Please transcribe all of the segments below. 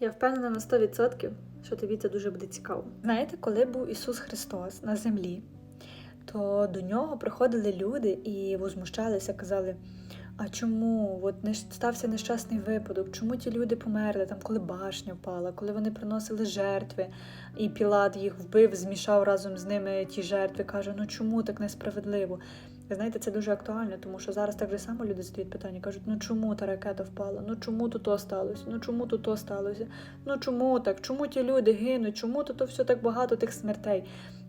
Я впевнена на 100%, що тобі це дуже буде цікаво. Знаєте, коли був Ісус Христос на землі, то до нього приходили люди і возмущалися, казали: а чому от не стався нещасний випадок? Чому ті люди померли, там, коли башня впала, коли вони приносили жертви, і Пілат їх вбив, змішав разом з ними ті жертви, каже: ну чому так несправедливо? Ви знаєте, це дуже актуально, тому що зараз так же само люди задають питання, кажуть, ну чому та ракета впала? Ну чому тут то сталося? Ну чому тут то сталося? Ну чому так? Чому ті люди гинуть? Чому тут все так багато тих смертей?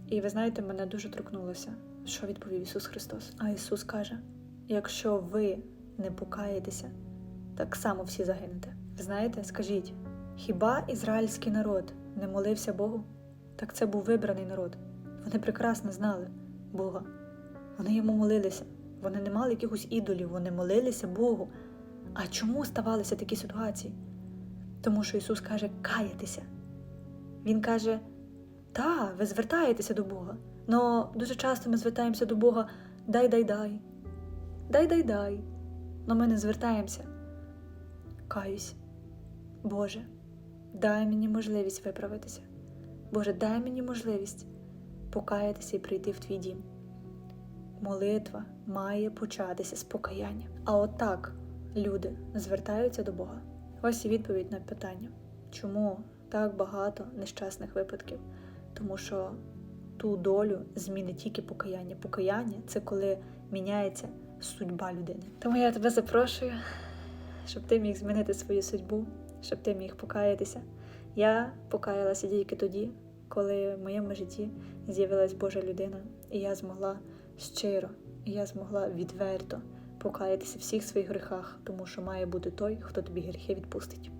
І ви знаєте, мене дуже торкнулося, що відповів Ісус Христос. А Ісус каже: якщо ви не покаєтеся, так само всі загинете. Знаєте, скажіть, хіба ізраїльський народ не молився Богу? Так це був вибраний народ. Вони прекрасно знали Бога. Вони йому молилися. Вони не мали якихось ідолів, вони молилися Богу. А чому ставалися такі ситуації? Тому що Ісус каже каятися. Він каже: та, ви звертаєтеся до Бога. Но дуже часто ми звертаємося до Бога дай дай Но ми не звертаємося. Каюсь. Боже, дай мені можливість виправитися. Боже, дай мені можливість покаятися і прийти в твій дім. Молитва має початися з покаяння. А отак люди звертаються до Бога. Ось і відповідь на питання, чому так багато нещасних випадків? Тому що ту долю змінить тільки покаяння. Покаяння це коли міняється судьба людини. Тому я тебе запрошую, щоб ти міг змінити свою судьбу, щоб ти міг покаятися. Я покаялася тільки тоді, коли в моєму житті з'явилась Божа людина, і я змогла щиро, і я змогла відверто покаятися в всіх своїх гріхах, тому що має бути той, хто тобі гріхи відпустить.